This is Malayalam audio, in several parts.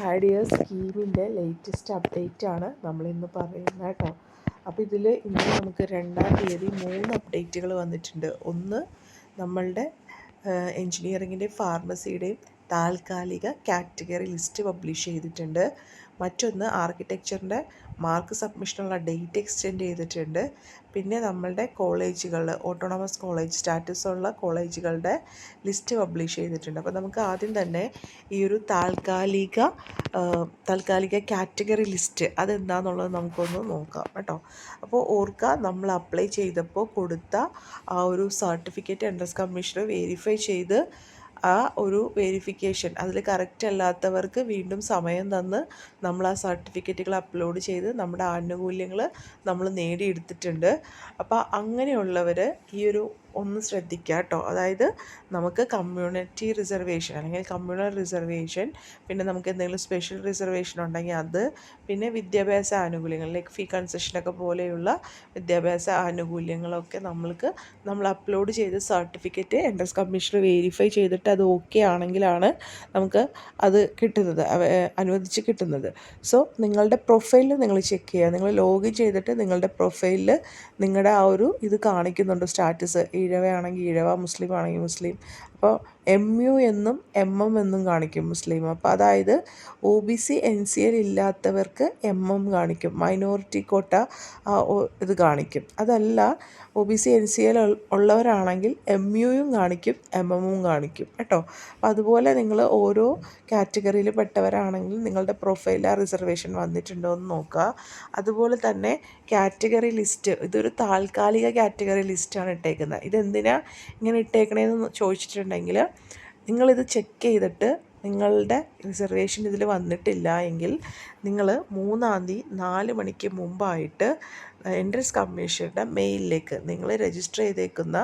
ഹാഡിയ സ്കീമിന്റെ ലേറ്റസ്റ്റ് അപ്ഡേറ്റ് ആണ് നമ്മളിന്ന് പറയുന്നത് കേട്ടോ. അപ്പോൾ ഇതിൽ ഇന്ന് നമുക്ക് രണ്ടാം തീയതി മൂന്ന് അപ്ഡേറ്റുകൾ വന്നിട്ടുണ്ട്. ഒന്ന് നമ്മളുടെ എൻജിനീയറിങ്ങിന്റെയും ഫാർമസിയുടെയും താൽക്കാലിക കാറ്റഗറി ലിസ്റ്റ് പബ്ലിഷ് ചെയ്തിട്ടുണ്ട്. മറ്റൊന്ന് ആർക്കിടെക്ചറിന്റെ മാർക്ക് സബ്മിഷനുള്ള ഡേറ്റ് എക്സ്റ്റെൻഡ് ചെയ്തിട്ടുണ്ട്. പിന്നെ നമ്മളുടെ കോളേജുകൾ ഓട്ടോണമസ് കോളേജ് സ്റ്റാറ്റസ് ഉള്ള കോളേജുകളുടെ ലിസ്റ്റ് പബ്ലിഷ് ചെയ്തിട്ടുണ്ട്. അപ്പോൾ നമുക്ക് ആദ്യം തന്നെ ഈ ഒരു താൽക്കാലിക താൽക്കാലിക കാറ്റഗറി ലിസ്റ്റ് അതെന്താണെന്നുള്ളത് നമുക്കൊന്ന് നോക്കാം കേട്ടോ. അപ്പോൾ ഓർക്കുക നമ്മൾ അപ്ലൈ ചെയ്തപ്പോൾ കൊടുത്ത ആ ഒരു സർട്ടിഫിക്കറ്റ് എൻട്രൻസ് കമ്മീഷന് വെരിഫൈ ചെയ്ത് ആ ഒരു വെരിഫിക്കേഷൻ അതിൽ കറക്റ്റ് അല്ലാത്തവർക്ക് വീണ്ടും സമയം തന്ന് നമ്മൾ ആ സർട്ടിഫിക്കറ്റുകൾ അപ്ലോഡ് ചെയ്ത് നമ്മുടെ ആനുകൂല്യങ്ങൾ നമ്മൾ നേടിയെടുത്തിട്ടുണ്ട്. അപ്പോൾ അങ്ങനെയുള്ളവർ ഈ ഒരു ഒന്ന് ശ്രദ്ധിക്കുക കേട്ടോ. അതായത് നമുക്ക് കമ്മ്യൂണിറ്റി റിസർവേഷൻ അല്ലെങ്കിൽ കമ്മ്യൂണൽ റിസർവേഷൻ പിന്നെ നമുക്ക് എന്തെങ്കിലും സ്പെഷ്യൽ റിസർവേഷൻ ഉണ്ടെങ്കിൽ അത് പിന്നെ വിദ്യാഭ്യാസ ആനുകൂല്യങ്ങൾ ലൈക്ക് ഫീ കൺസെഷനൊക്കെ പോലെയുള്ള വിദ്യാഭ്യാസ ആനുകൂല്യങ്ങളൊക്കെ നമ്മൾക്ക് നമ്മൾ അപ്ലോഡ് ചെയ്ത് സർട്ടിഫിക്കറ്റ് എൻട്രൻസ് കമ്മീഷൻ വെരിഫൈ ചെയ്തിട്ട് അത് ഓക്കെ ആണെങ്കിലാണ് നമുക്ക് അത് കിട്ടുന്നത് അനുവദിച്ച് കിട്ടുന്നത്. സോ നിങ്ങളുടെ പ്രൊഫൈലിൽ നിങ്ങൾ ചെക്ക് ചെയ്യുക. നിങ്ങൾ ലോഗിൻ ചെയ്തിട്ട് നിങ്ങളുടെ പ്രൊഫൈലിൽ നിങ്ങളുടെ ആ ഒരു ഇത് കാണിക്കുന്നുണ്ട് സ്റ്റാറ്റസ് ഈഴവയാണെങ്കിൽ ഈഴവ മുസ്ലിം ആണെങ്കിൽ മുസ്ലിം. അപ്പോൾ എം യു എന്നും എം എം എന്നും കാണിക്കും മുസ്ലിം. അപ്പോൾ അതായത് O B C N C L ഇല്ലാത്തവർക്ക് എം എം കാണിക്കും. മൈനോറിറ്റി കോട്ട ഇത് കാണിക്കും. അതല്ല O B C N C L ഉള്ളവരാണെങ്കിൽ എം യുയും കാണിക്കും എം എമ്മും കാണിക്കും കേട്ടോ. അപ്പോൾ അതുപോലെ നിങ്ങൾ ഓരോ കാറ്റഗറിയിൽ പെട്ടവരാണെങ്കിൽ നിങ്ങളുടെ പ്രൊഫൈലിൽ ആ റിസർവേഷൻ വന്നിട്ടുണ്ടോ എന്ന് നോക്കുക. അതുപോലെ തന്നെ കാറ്റഗറി ലിസ്റ്റ് ഇതൊരു താൽക്കാലിക കാറ്റഗറി ലിസ്റ്റാണ് ഇട്ടേക്കുന്നത്. ഇതെന്തിനാണ് ഇങ്ങനെ ഇട്ടേക്കണേന്ന് ചോദിച്ചിട്ടുണ്ടെങ്കിൽ നിങ്ങളിത് ചെക്ക് ചെയ്തിട്ട് നിങ്ങളുടെ റിസർവേഷൻ ഇതിൽ വന്നിട്ടില്ല എങ്കിൽ നിങ്ങൾ മൂന്നാം തീയതി നാല് മണിക്ക് മുമ്പായിട്ട് എൻട്രൻസ് കമ്മീഷന്റെ മെയിലിലേക്ക് നിങ്ങൾ രജിസ്റ്റർ ചെയ്തേക്കുന്ന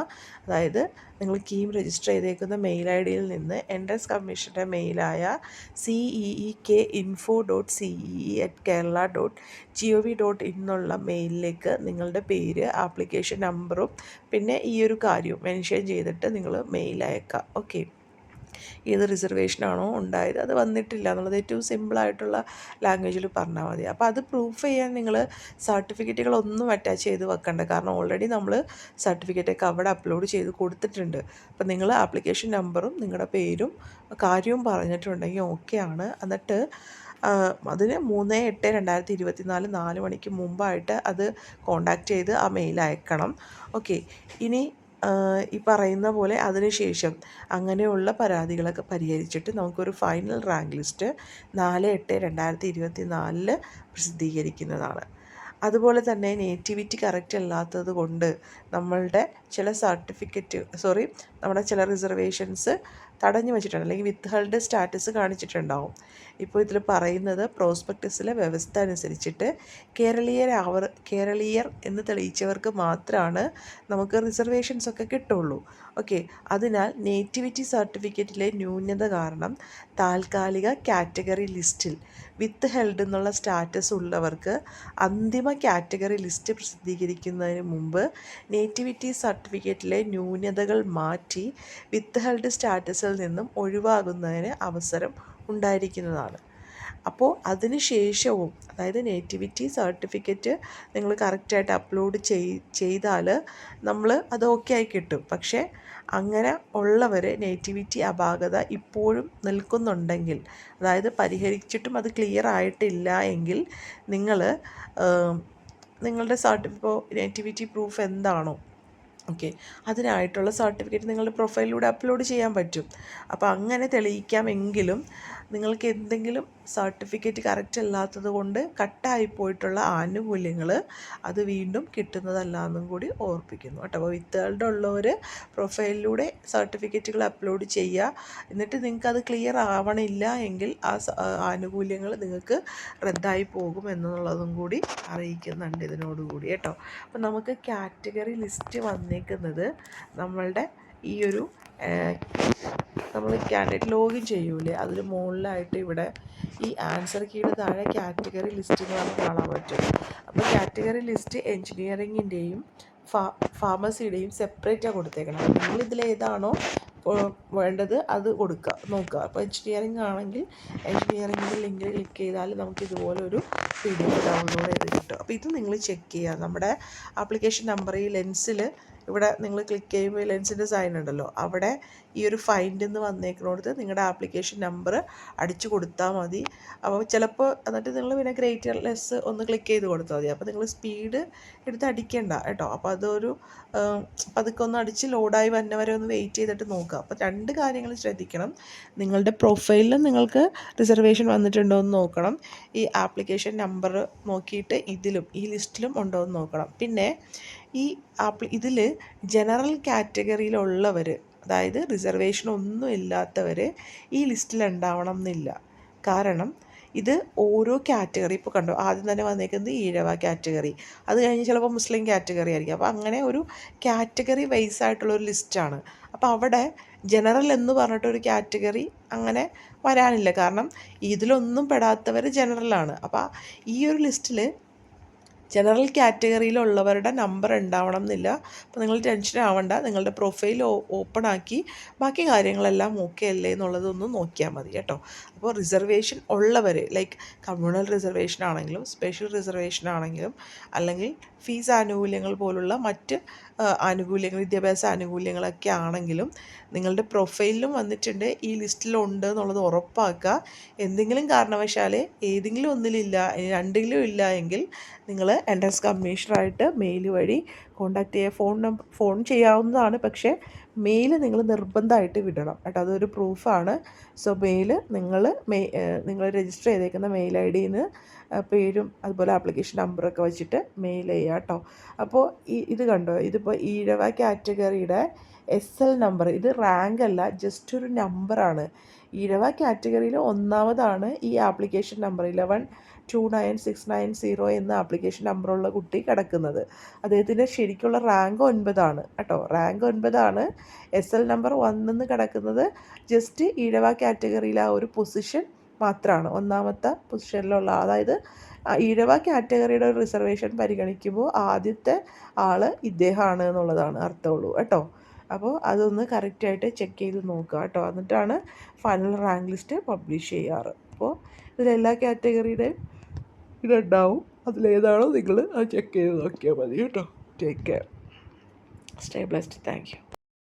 അതായത് നിങ്ങൾ കീം രജിസ്റ്റർ ചെയ്തേക്കുന്ന മെയിൽ ഐ ഡിയിൽ നിന്ന് എൻട്രൻസ് കമ്മീഷന്റെ മെയിലായ C E E K info dot C E at Kerala dot G O V dot ഇന്നുള്ള മെയിലിലേക്ക് നിങ്ങളുടെ പേര് ആപ്ലിക്കേഷൻ നമ്പറും പിന്നെ ഈ ഒരു കാര്യവും മെൻഷൻ ചെയ്തിട്ട് നിങ്ങൾ മെയിൽ അയക്കുക ഓക്കെ ഏത് റിസർവേഷനാണോ ഉണ്ടായത്. അത് വന്നിട്ടില്ല എന്നുള്ളത് ഏറ്റവും സിമ്പിളായിട്ടുള്ള ലാംഗ്വേജിൽ പറഞ്ഞാൽ മതി. അപ്പോൾ അത് പ്രൂഫ് ചെയ്യാൻ നിങ്ങൾ സർട്ടിഫിക്കറ്റുകളൊന്നും അറ്റാച്ച് ചെയ്ത് വെക്കണ്ട. കാരണം ഓൾറെഡി നമ്മൾ സർട്ടിഫിക്കറ്റൊക്കെ അവിടെ അപ്ലോഡ് ചെയ്ത് കൊടുത്തിട്ടുണ്ട്. അപ്പോൾ നിങ്ങൾ ആപ്ലിക്കേഷൻ നമ്പറും നിങ്ങളുടെ പേരും കാര്യവും പറഞ്ഞിട്ടുണ്ടെങ്കിൽ ഓക്കെയാണ് എന്നിട്ട് അതിന് മൂന്ന് എട്ട് രണ്ടായിരത്തി ഇരുപത്തി നാല് നാല് മണിക്ക് മുമ്പായിട്ട് അത് കോണ്ടാക്ട് ചെയ്ത് ആ മെയിൽ അയക്കണം. ഓക്കെ ഇനി ഈ പറയുന്ന പോലെ അതിനുശേഷം അങ്ങനെയുള്ള പരാതികളൊക്കെ പരിഹരിച്ചിട്ട് നമുക്കൊരു ഫൈനൽ റാങ്ക് ലിസ്റ്റ് നാല് എട്ട് രണ്ടായിരത്തി ഇരുപത്തി നാലിൽ പ്രസിദ്ധീകരിക്കുന്നതാണ്. അതുപോലെ തന്നെ നേറ്റിവിറ്റി കറക്റ്റ് അല്ലാത്തത് കൊണ്ട് നമ്മളുടെ ചില സർട്ടിഫിക്കറ്റ് സോറി നമ്മുടെ ചില റിസർവേഷൻസ് തടഞ്ഞു വെച്ചിട്ടുണ്ട്. അല്ലെങ്കിൽ വിത്ത് ഹെൽഡ് സ്റ്റാറ്റസ് കാണിച്ചിട്ടുണ്ടാവും. ഇപ്പോൾ ഇതിൽ പറയുന്നത് പ്രോസ്പെക്ടസിലെ വ്യവസ്ഥ അനുസരിച്ചിട്ട് കേരളീയർ അവർ കേരളീയർ എന്ന് തെളിയിച്ചവർക്ക് മാത്രമാണ് നമുക്ക് റിസർവേഷൻസ് ഒക്കെ കിട്ടുള്ളൂ. ഓക്കെ. അതിനാൽ നേറ്റിവിറ്റി സർട്ടിഫിക്കറ്റിലെ ന്യൂനത കാരണം താൽക്കാലിക കാറ്റഗറി ലിസ്റ്റിൽ വിത്ത് ഹെൽഡ് എന്നുള്ള സ്റ്റാറ്റസ് ഉള്ളവർക്ക് അന്തിമ കാറ്റഗറി ലിസ്റ്റ് പ്രസിദ്ധീകരിക്കുന്നതിന് മുമ്പ് നേറ്റിവിറ്റി സർട്ടിഫിക്കറ്റിലെ ന്യൂനതകൾ മാറ്റി വിത്ത് ഹെൽഡ് സ്റ്റാറ്റസിൽ നിന്നും ഒഴിവാകുന്നതിന് അവസരം ഉണ്ടായിരിക്കുന്നതാണ്. അപ്പോൾ അതിന് ശേഷവും അതായത് നേറ്റിവിറ്റി സർട്ടിഫിക്കറ്റ് നിങ്ങൾ കറക്റ്റായിട്ട് അപ്ലോഡ് ചെയ് ചെയ്താൽ നമ്മൾ അത് ഓക്കെ ആയി കിട്ടും. പക്ഷേ അങ്ങനെ ഉള്ളവർ നേറ്റിവിറ്റി അപാകത ഇപ്പോഴും നിൽക്കുന്നുണ്ടെങ്കിൽ അതായത് പരിഹരിച്ചിട്ടും അത് ക്ലിയർ ആയിട്ടില്ല എങ്കിൽ നിങ്ങൾ നിങ്ങളുടെ സർട്ടിഫിക്കോ നേറ്റിവിറ്റി പ്രൂഫ് എന്താണോ ഓക്കെ അതിനായിട്ടുള്ള സർട്ടിഫിക്കറ്റ് നിങ്ങളുടെ പ്രൊഫൈലിലൂടെ അപ്ലോഡ് ചെയ്യാൻ പറ്റും. അപ്പോൾ അങ്ങനെ തെളിയിക്കാമെങ്കിലും നിങ്ങൾക്ക് എന്തെങ്കിലും സർട്ടിഫിക്കറ്റ് കറക്റ്റ് അല്ലാത്തത് കൊണ്ട് കട്ടായി പോയിട്ടുള്ള ആനുകൂല്യങ്ങൾ അത് വീണ്ടും കിട്ടുന്നതല്ല എന്നും കൂടി ഓർപ്പിക്കുന്നു കേട്ടോ. അപ്പോൾ വിത്തുകളുടെ ഉള്ളവർ പ്രൊഫൈലിലൂടെ സർട്ടിഫിക്കറ്റുകൾ അപ്ലോഡ് ചെയ്യുക. എന്നിട്ട് നിങ്ങൾക്ക് അത് ക്ലിയർ ആവണില്ല എങ്കിൽ ആ ആനുകൂല്യങ്ങൾ നിങ്ങൾക്ക് റദ്ദായി പോകും എന്നുള്ളതും കൂടി അറിയിക്കുന്നുണ്ട് ഇതിനോടുകൂടി കേട്ടോ. അപ്പോൾ നമുക്ക് കാറ്റഗറി ലിസ്റ്റ് വന്നേക്കുന്നത് നമ്മളുടെ ഈ ഒരു നമ്മൾ കാൻഡിഡേറ്റ് ലോഗിൻ ചെയ്യൂലേ? അതിന് മുകളിലായിട്ട് ഇവിടെ ഈ ആൻസർ കീയുടെ താഴെ കാറ്റഗറി ലിസ്റ്റുകൾ നമുക്ക് കാണാൻ പറ്റും. അപ്പോൾ കാറ്റഗറി ലിസ്റ്റ് എൻജിനീയറിങ്ങിന്റെയും ഫാ ഫാർമസിയുടെയും സെപ്പറേറ്റാണ് കൊടുത്തേക്കണം. നിങ്ങളിതിൽ ഇതിലേതാണോ വേണ്ടത് അത് കൊടുക്കുക നോക്കുക. അപ്പോൾ എഞ്ചിനീയറിംഗ് ആണെങ്കിൽ എഞ്ചിനീയറിംഗിന്റെ ലിങ്കിൽ ക്ലിക്ക് ചെയ്താൽ നമുക്ക് ഇതുപോലെ ഒരു പി ഡി എഫ് ഡൗൺലോഡ് ചെയ്ത് കിട്ടും. അപ്പോൾ ഇത് നിങ്ങൾ ചെക്ക് ചെയ്യുക. നമ്മുടെ ആപ്ലിക്കേഷൻ നമ്പർ ഈ ലെൻസിൽ ഇവിടെ നിങ്ങൾ ക്ലിക്ക് ചെയ്യുമ്പോൾ ലെൻസിന്റെ സൈൻ ഉണ്ടല്ലോ. അവിടെ ഈ ഒരു ഫൈൻഡ് എന്ന് വന്നേക്കുന്നിടത്ത് നിങ്ങളുടെ ആപ്ലിക്കേഷൻ നമ്പർ അടിച്ചു കൊടുത്താൽ മതി. അപ്പോൾ ചിലപ്പോൾ എന്നിട്ട് നിങ്ങൾ പിന്നെ ഗ്രേറ്റർ ലെസ് ഒന്ന് ക്ലിക്ക് ചെയ്ത് കൊടുത്താൽ മതി. അപ്പോൾ നിങ്ങൾ സ്പീഡ് എടുത്ത് അടിക്കേണ്ട കേട്ടോ. അപ്പോൾ അതൊരു പതുക്കെ ഒന്ന് അടിച്ച് ലോഡായി വന്നവരെ വരെ ഒന്ന് വെയിറ്റ് ചെയ്തിട്ട് നോക്കുക അപ്പോൾ രണ്ട് കാര്യങ്ങൾ ശ്രദ്ധിക്കണം. നിങ്ങളുടെ പ്രൊഫൈലിൽ നിങ്ങൾക്ക് റിസർവേഷൻ വന്നിട്ടുണ്ടോ എന്ന് നോക്കണം. ഈ ആപ്ലിക്കേഷൻ നമ്പർ നോക്കിയിട്ട് ഇതിലും ഈ ലിസ്റ്റിലും ഉണ്ടോ എന്ന് നോക്കണം. പിന്നെ ഈ ആപ്ലി ഇതിൽ ജനറൽ കാറ്റഗറിയിലുള്ളവർ അതായത് റിസർവേഷൻ ഒന്നും ഇല്ലാത്തവർ ഈ ലിസ്റ്റിൽ ഉണ്ടാവണം എന്നില്ല. കാരണം ഇത് ഓരോ കാറ്റഗറി ഇപ്പോൾ കണ്ടോ ആദ്യം തന്നെ വന്നേക്കുന്നത് ഈഴവ കാറ്റഗറി അത് കഴിഞ്ഞ് ചിലപ്പോൾ മുസ്ലിം കാറ്റഗറി ആയിരിക്കും. അപ്പോൾ അങ്ങനെ ഒരു കാറ്റഗറി വൈസ് ആയിട്ടുള്ള ഒരു ലിസ്റ്റാണ് അപ്പോൾ അവിടെ ജനറൽ എന്ന് പറഞ്ഞിട്ടൊരു കാറ്റഗറി അങ്ങനെ വരാനില്ല. കാരണം ഇതിലൊന്നും പെടാത്തവർ ജനറലാണ് അപ്പോൾ ഈ ഒരു ലിസ്റ്റിൽ ജനറൽ കാറ്റഗറിയിലുള്ളവരുടെ നമ്പർ ഉണ്ടാവണം എന്നില്ല. അപ്പോൾ നിങ്ങൾ ടെൻഷൻ ആവണ്ട. നിങ്ങളുടെ പ്രൊഫൈൽ ഓപ്പൺ ആക്കി ബാക്കി കാര്യങ്ങളെല്ലാം ഓക്കെ അല്ലേ എന്നുള്ളതൊന്ന് നോക്കിയാൽ മതി കേട്ടോ. അപ്പോൾ റിസർവേഷൻ ഉള്ളവർ ലൈക്ക് കമ്മ്യൂണൽ റിസർവേഷൻ ആണെങ്കിലും സ്പെഷ്യൽ റിസർവേഷൻ ആണെങ്കിലും അല്ലെങ്കിൽ ഫീസ് ആനുകൂല്യങ്ങൾ പോലുള്ള മറ്റ് ആനുകൂല്യങ്ങൾ വിദ്യാഭ്യാസ ആനുകൂല്യങ്ങളൊക്കെ ആണെങ്കിലും നിങ്ങളുടെ പ്രൊഫൈലിലും വന്നിട്ടുണ്ട്. ഈ ലിസ്റ്റിലുണ്ട് എന്നുള്ളത് ഉറപ്പാക്കുക. എന്തെങ്കിലും കാരണവശാൽ ഏതെങ്കിലും ഒന്നിലില്ല രണ്ടിലും ഇല്ല എങ്കിൽ നിങ്ങൾ എൻട്രൻസ് കമ്മീഷണറായിട്ട് മെയിൽ വഴി കോൺടാക്റ്റ് ചെയ്യുക ഫോൺ നമ്പർ ഫോൺ ചെയ്യാവുന്നതാണ്. പക്ഷേ മെയിൽ നിങ്ങൾ നിർബന്ധമായിട്ട് വിടണം. കേട്ടോ അതൊരു പ്രൂഫാണ് സോ മെയിൽ നിങ്ങൾ മെയ് നിങ്ങൾ രജിസ്റ്റർ ചെയ്തേക്കുന്ന മെയിൽ ഐ ഡിയിൽ നിന്ന് പേരും അതുപോലെ ആപ്ലിക്കേഷൻ നമ്പറൊക്കെ വെച്ചിട്ട് മെയിൽ ചെയ്യുക കേട്ടോ അപ്പോൾ ഈ ഇത് കണ്ടോ? ഇതിപ്പോൾ ഈഴവ കാറ്റഗറിയുടെ എസ് എൽ നമ്പർ ഇത് റാങ്ക് അല്ല ജസ്റ്റ് ഒരു നമ്പറാണ് ഇരവ കാറ്റഗറിയിൽ ഒന്നാമതാണ് ഈ application number eleven two nine six nine zero എന്ന ആപ്ലിക്കേഷൻ നമ്പറുള്ള കുട്ടി കിടക്കുന്നത്. അദ്ദേഹത്തിന്റെ ശരിക്കുള്ള റാങ്ക് ഒൻപതാണ്. കേട്ടോ റാങ്ക് ഒൻപതാണ് എസ് എൽ നമ്പർ വന്നെന്ന് കിടക്കുന്നത് ജസ്റ്റ് ഈഴവ കാറ്റഗറിയിൽ ആ ഒരു പൊസിഷൻ മാത്രമാണ് ഒന്നാമത്തെ പൊസിഷനിലുള്ള അതായത് ഈഴവ കാറ്റഗറിയുടെ ഒരു റിസർവേഷൻ പരിഗണിക്കുമ്പോൾ ആദ്യത്തെ ആൾ ഇദ്ദേഹമാണ് എന്നുള്ളതാണ് അർത്ഥമുള്ളൂ കേട്ടോ അപ്പോൾ അതൊന്ന് കറക്റ്റായിട്ട് ചെക്ക് ചെയ്ത് നോക്കുക കേട്ടോ. എന്നിട്ടാണ് ഫൈനൽ റാങ്ക് ലിസ്റ്റ് പബ്ലിഷ് ചെയ്യാറ്. അപ്പോൾ ഇതിലെല്ലാ കാറ്റഗറിയുടെയും ഇതുണ്ടാവും. അതിലേതാണോ നിങ്ങൾ അത് ചെക്ക് ചെയ്ത് നോക്കിയാൽ മതി കേട്ടോ. Take care stay blessed thank you